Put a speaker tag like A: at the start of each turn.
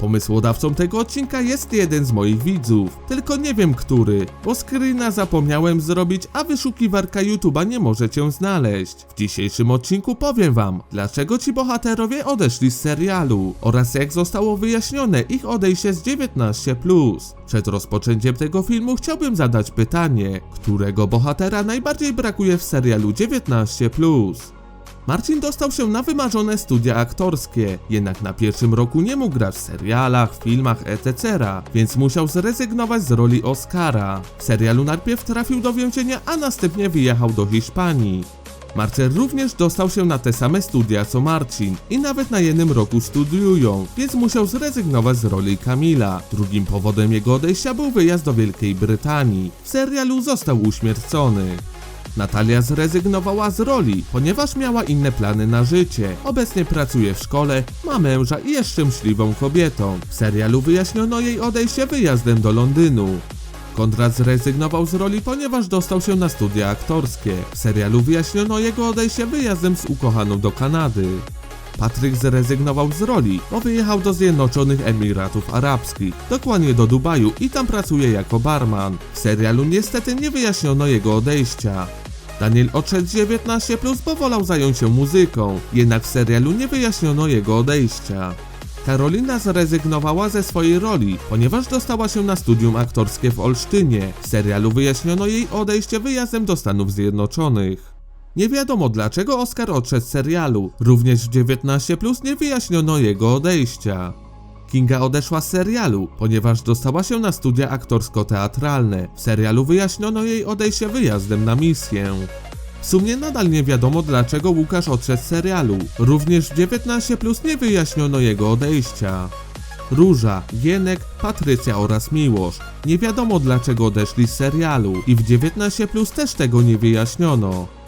A: Pomysłodawcą tego odcinka jest jeden z moich widzów, tylko nie wiem który, bo screena zapomniałem zrobić, a wyszukiwarka YouTube'a nie może cię znaleźć. W dzisiejszym odcinku powiem wam, dlaczego ci bohaterowie odeszli z serialu oraz jak zostało wyjaśnione ich odejście z 19+. Przed rozpoczęciem tego filmu chciałbym zadać pytanie, którego bohatera najbardziej brakuje w serialu 19+. Marcin dostał się na wymarzone studia aktorskie, jednak na pierwszym roku nie mógł grać w serialach, filmach etc., więc musiał zrezygnować z roli Oscara. W serialu najpierw trafił do więzienia, a następnie wyjechał do Hiszpanii. Marcel również dostał się na te same studia co Marcin i nawet na jednym roku studiują, więc musiał zrezygnować z roli Kamila. Drugim powodem jego odejścia był wyjazd do Wielkiej Brytanii. W serialu został uśmiercony. Natalia zrezygnowała z roli, ponieważ miała inne plany na życie. Obecnie pracuje w szkole, ma męża i jest szczęśliwą kobietą. W serialu wyjaśniono jej odejście wyjazdem do Londynu. Konrad zrezygnował z roli, ponieważ dostał się na studia aktorskie. W serialu wyjaśniono jego odejście wyjazdem z ukochaną do Kanady. Patryk zrezygnował z roli, bo wyjechał do Zjednoczonych Emiratów Arabskich, dokładnie do Dubaju i tam pracuje jako barman. W serialu niestety nie wyjaśniono jego odejścia. Daniel odszedł z 19, bo wolał zająć się muzyką, jednak w serialu nie wyjaśniono jego odejścia. Karolina zrezygnowała ze swojej roli, ponieważ dostała się na studium aktorskie w Olsztynie. W serialu wyjaśniono jej odejście wyjazdem do Stanów Zjednoczonych. Nie wiadomo dlaczego Oscar odszedł z serialu, również w 19 nie wyjaśniono jego odejścia. Kinga odeszła z serialu, ponieważ dostała się na studia aktorsko-teatralne. W serialu wyjaśniono jej odejście wyjazdem na misję. W sumie nadal nie wiadomo dlaczego Łukasz odszedł z serialu. Również w 19 nie wyjaśniono jego odejścia. Róża, Gienek, Patrycja oraz Miłosz. Nie wiadomo dlaczego odeszli z serialu i w 19 też tego nie wyjaśniono.